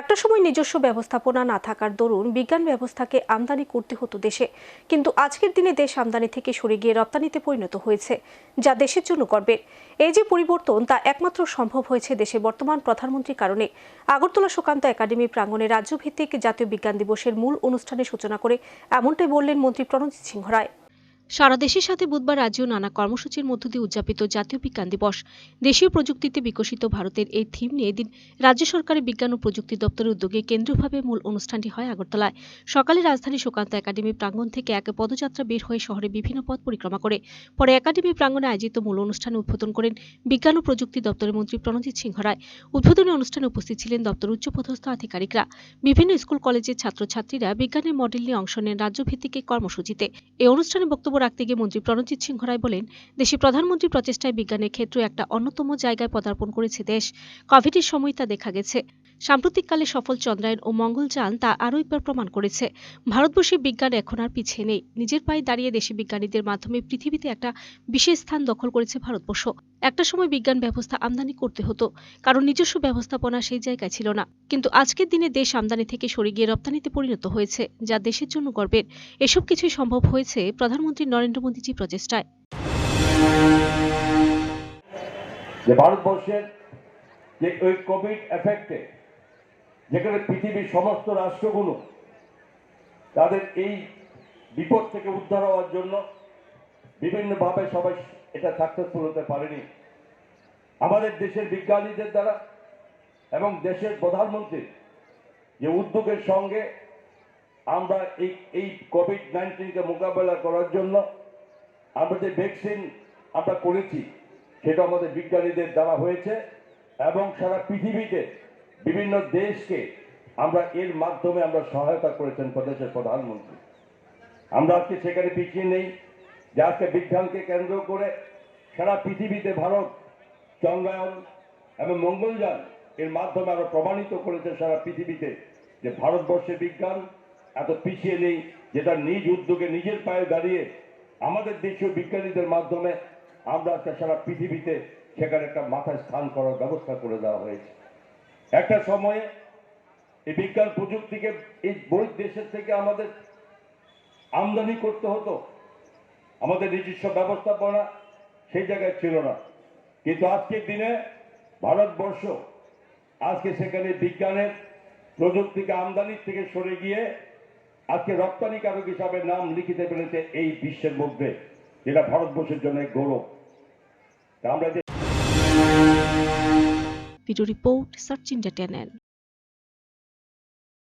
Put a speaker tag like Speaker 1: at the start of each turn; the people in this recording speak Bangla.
Speaker 1: একটা সময় নিজস্ব ব্যবস্থাপনা না থাকার দরুন বিজ্ঞান ব্যবস্থাকে আমদানি করতে হতো দেশে। কিন্তু আজকের দিনে দেশ আমদানি থেকে সরে গিয়ে রপ্তানিতে পরিণত হয়েছে, যা দেশের জন্য গর্বের। এই যে পরিবর্তন, তা একমাত্র সম্ভব হয়েছে দেশে বর্তমান প্রধানমন্ত্রীর কারণে। আগরতলা সুকান্ত একাডেমি প্রাঙ্গণে রাজ্যভিত্তিক জাতীয় বিজ্ঞান দিবসের মূল অনুষ্ঠানের সূচনা করে এমনটাই বললেন মন্ত্রী প্রণজিৎ সিংহ রায়। সারা দেশের সাথে বুধবার রাজ্যেও নানা কর্মসূচির মধ্য দিয়ে উদযাপিত জাতীয় বিজ্ঞান দিবস। দেশীয় প্রযুক্তিতে বিকশিত ভারতের এই থিম নিয়ে এদিন রাজ্য সরকারের বিজ্ঞান ও প্রযুক্তি দপ্তরের উদ্যোগে কেন্দ্রীয়ভাবে মূল অনুষ্ঠানটি হয় আগরতলায়। সকালে রাজধানী সুকান্ত একাডেমি প্রাঙ্গণ থেকে এক পদযাত্রা বের হয়ে শহরে বিভিন্ন পথ পরিক্রমা করে। পরে একাডেমি প্রাঙ্গণে আয়োজিত মূল অনুষ্ঠানে উদ্বোধন করেন বিজ্ঞান ও প্রযুক্তি দপ্তরের মন্ত্রী প্রণজিৎ সিংহ রায়। উদ্বোধনী অনুষ্ঠানে উপস্থিত ছিলেন দপ্তর উচ্চপদস্থ আধিকারিকরা। বিভিন্ন স্কুল, কলেজের ছাত্রছাত্রীরা বিজ্ঞানের মডেল নিয়ে অংশ নেন রাজ্যভিত্তিক কর্মসূচিতে। এই অনুষ্ঠানে বক্তব্য রাখতে গিয়ে মন্ত্রী প্রণজিৎ সিংহ রায় বলেন, দেশে প্রধানমন্ত্রী প্রচেষ্টায় বিজ্ঞানের ক্ষেত্রে একটা অন্যতম জায়গায় পদার্পণ করেছে দেশ। কোভিডের সময় তা দেখা গেছে। সাম্প্রতিককালে সফল চন্দ্রায়ন ও মঙ্গলযান তা আরও একবার প্রমাণ করেছে। ভারতবর্ষে বিজ্ঞান এখন আর পিছিয়ে নেই। নিজের পায়ে দাঁড়িয়ে দেশি বিজ্ঞানীদের মাধ্যমে পৃথিবীতে একটা বিশেষ স্থান দখল করেছে ভারতবর্ষ। একটা সময় বিজ্ঞান ব্যবস্থা আমদানি করতে হতো, কারণ নিজস্ব ব্যবস্থাপনা সেই জায়গায় ছিল না। কিন্তু আজকের দিনে দেশ আমদানি থেকে সরে গিয়ে রপ্তানিতে পরিণত হয়েছে, যা দেশের জন্য গর্বের। এসব কিছুই সম্ভব হয়েছে প্রধানমন্ত্রী নরেন্দ্র মোদীজি প্রচেষ্টায়।
Speaker 2: যে ভারতবর্ষের যে ওই কোভিড এফেক্টে যেখানে পৃথিবীর সমস্ত রাষ্ট্রগুলো তাদের এই বিপদ থেকে উদ্ধার হওয়ার জন্য বিভিন্নভাবে সবাই এটা সাকসেসফুল হতে পারেনি। আমাদের দেশের বিজ্ঞানীদের দ্বারা এবং দেশের প্রধানমন্ত্রীর যে উদ্যোগের সঙ্গে আমরা এই এই কোভিড নাইন্টিনকে মোকাবেলা করার জন্য আমরা যে ভ্যাকসিন আমরা করেছি, সেটা আমাদের বিজ্ঞানীদের দ্বারা হয়েছে এবং সারা পৃথিবীতে বিভিন্ন দেশকে আমরা এর মাধ্যমে আমরা সহায়তা করেছেন প্রদেশের প্রধানমন্ত্রী। আমরা আজকে সেখানে পিছিয়ে নেই। যে আজকে বিজ্ঞানকে কেন্দ্র করে সারা পৃথিবীতে ভারত চন্দ্রায়ন এবং মঙ্গলযান এর মাধ্যমে আরও প্রমাণিত করেছে সারা পৃথিবীতে যে ভারতবর্ষে বিজ্ঞান এত পিছিয়ে নেই যেটা নিজ উদ্যোগে নিজের পায়ে দাঁড়িয়ে আমাদের দেশীয় বিজ্ঞানীদের মাধ্যমে আমরা সারা পৃথিবীতে সেখানে একটা মাথায় স্থান করার ব্যবস্থা করে দেওয়া হয়েছে। একটা সময়ে এই বিজ্ঞান প্রযুক্তিকে এই বই দেশের থেকে আমাদের আমদানি করতে হতো। আমাদের নিজস্ব ব্যবস্থাপনা সেই জায়গায় ছিল না। কিন্তু আজকের দিনে ভারতবর্ষ আজকে সেখানে বিজ্ঞানের প্রযুক্তিকে আমদানির থেকে সরে গিয়ে আজকে রপ্তানিকারক হিসাবে নাম লিখিতে পেরেছে এই বিশ্বের মধ্যে, যেটা ভারতবর্ষের জন্য গৌরব। আমরা যে
Speaker 1: রিপোর্ট সার্চ ইন্ডিয়া চ্যানেল